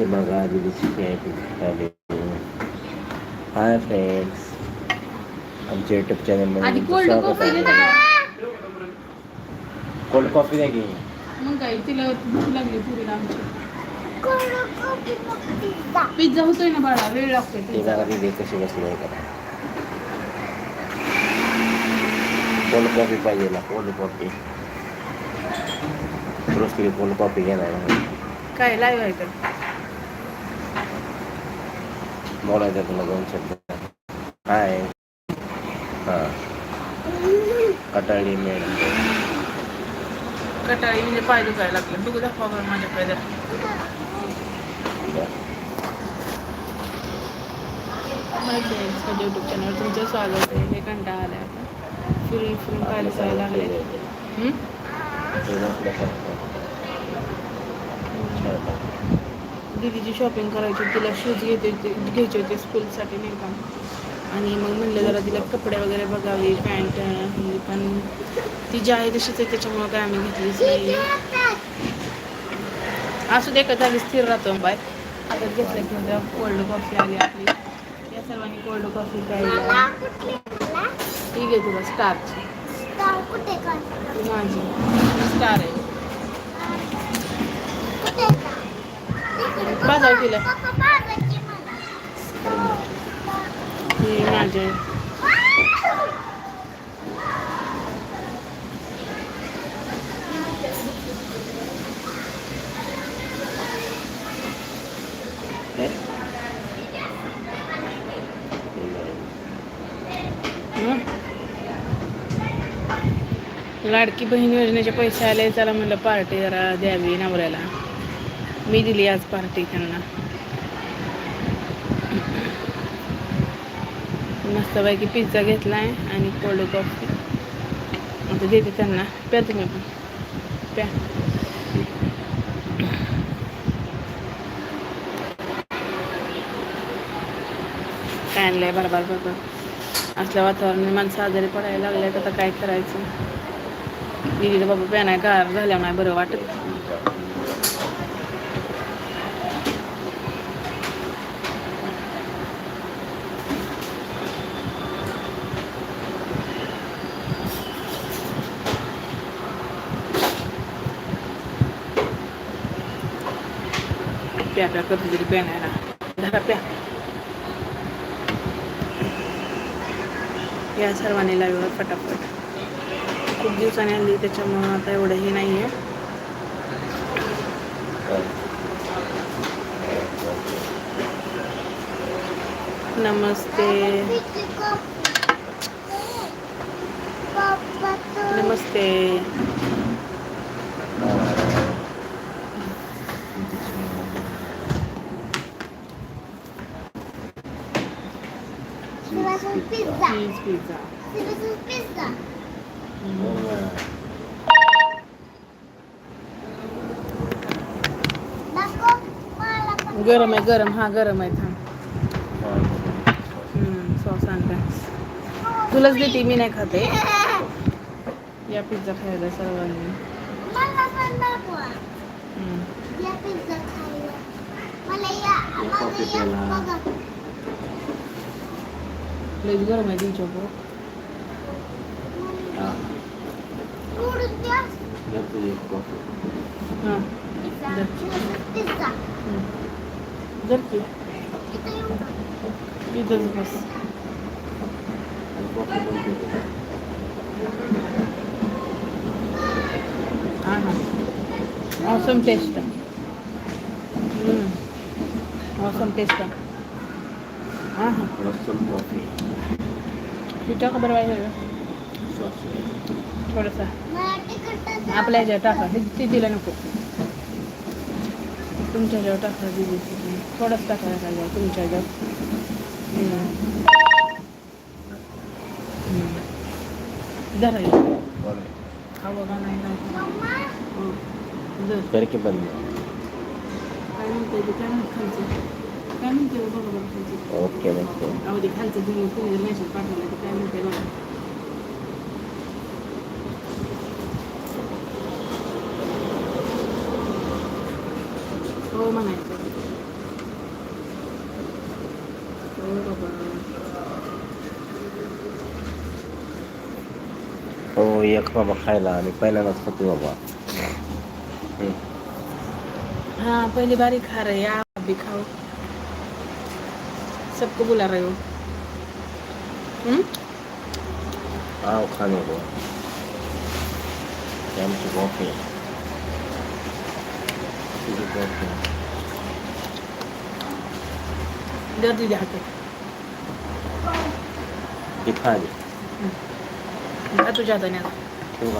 हे बघा दिदीची आय हाय फ्रेंड्स आमच्या युट्यूब चॅनलमध्ये आधी तुमचं कोल्ड स्वागत कॉफी आहे देते का कोल्ड कॉफी द्या की? मग काय तिला भूक लागली पुरीला आमची. पिझ्झा. होतोय ना बाळा वेळ लागतोय ती पिझ्झा. जरा दिदी कशी बसली आहे का कोल्ड कॉफी पाहिजे ना कोल्ड कॉफी रोज कोल्ड कॉफी घेणार. काय लाईव्ह आहे तर बोलायचं तुला दोन शब्द. हाय हां. कटाळी मॅडम कटाळी म्हणजे पाय दुखायला लागले. बघू दाखवा बरं. माझ्याकडे जरा. माय फ्रेंड्स माझ्या यूट्यूब चॅनलवर तुमचं स्वागत आहे. हे कंटाळा आलाय आता. फिरून फिरून पाय दुखायला लागले हम्म? दीदीची शॉपिंग करायची तिला शूज घेते घ्यायचे होते स्कूलसाठी नाही का? आणि मग म्हणलं जरा तिला कपडे वगैरे बघावे पॅन्ट हे पण. ती जी आहे तशीच आहे त्याच्यामुळं काय आम्ही घेतलीच नाही. असू दे का झाली स्थिर राहतो बाय आता घेतलं की म्हणजे कोल्ड कॉफी आली आपली. या सर्वांनी कोल्ड कॉफी प्यायला. ठीक आहे तुला स्टारची माझी. स्टार आहे. पाजाव तिला. माझे. लाडकी बहीण योजनेचे पैसे आले चला म्हणलं पार्टी जरा द्यावी नवऱ्याला. मी दिली आज पार्टी त्यांना. मस्तपैकी पिझ्झा घेतला आहे आणि कोल्ड कॉफी आता देते त्यांना. प्या तुम्ही पण. प्या. काय आणलंय? बरोबर बरोबर. असल्या वातावरण माणसं आजारी पडायला लागल्यात. आता काय करायचं? दिदीला बाबा प्यानाय गार झाल्या नाही बरं वाटत. प्या प्या करतो तरी प्या नाही ना. धरा प्या. या सर्वांनी लाईव्हवर फटाफट. खूप दिवसांनी आली त्याच्यामुळं आता एवढं हे नाही आहे नमस्ते. नमस्ते. चीज पिझ्झा गरम आहे गरम हा गरम आहे थांब सॉस आणला तुलाच देते मी नाही खाते या पिझ्झा खायला सर्वांनी मला पण दाखवा. हम्म. या pizza खायला. मला या कॉफी माझं या प्यायला. बघा. लईच गरम आहे तुमच्या उडून जर की पिठा खबर पाहिजे थोडंसं. आपल्या ह्याच्यावर टाका. हे दिदीला नको. तुमच्या ह्याच्यावर टाका दिदी. थोडंच टाकायला पाहिजे तुमच्या ह्याच्यावर. धरा हे. बघा नाही मम्मा. हं. काय म्हणते ते काय म्हणते? काय म्हणते बघा बघा खालचं ओके ओके अहो ते खालचं तुम्ही तुम्ही जर मेसेज पाठवला तर काय म्हणते बघा हो म्हणायचं हो एक बाबा खायला आणि पहिल्यांदाच खातो बाबा हम्म. पहिली पहली बार ही खा बी खाऊ सबको बुला रहे हो हम्म? आओ खाने को ये आमची कॉफी आहे. तुझी कॉफी आहे. दर दीदी हातात ती खा आधी. जा तुझ्या हाताने आता ठेवू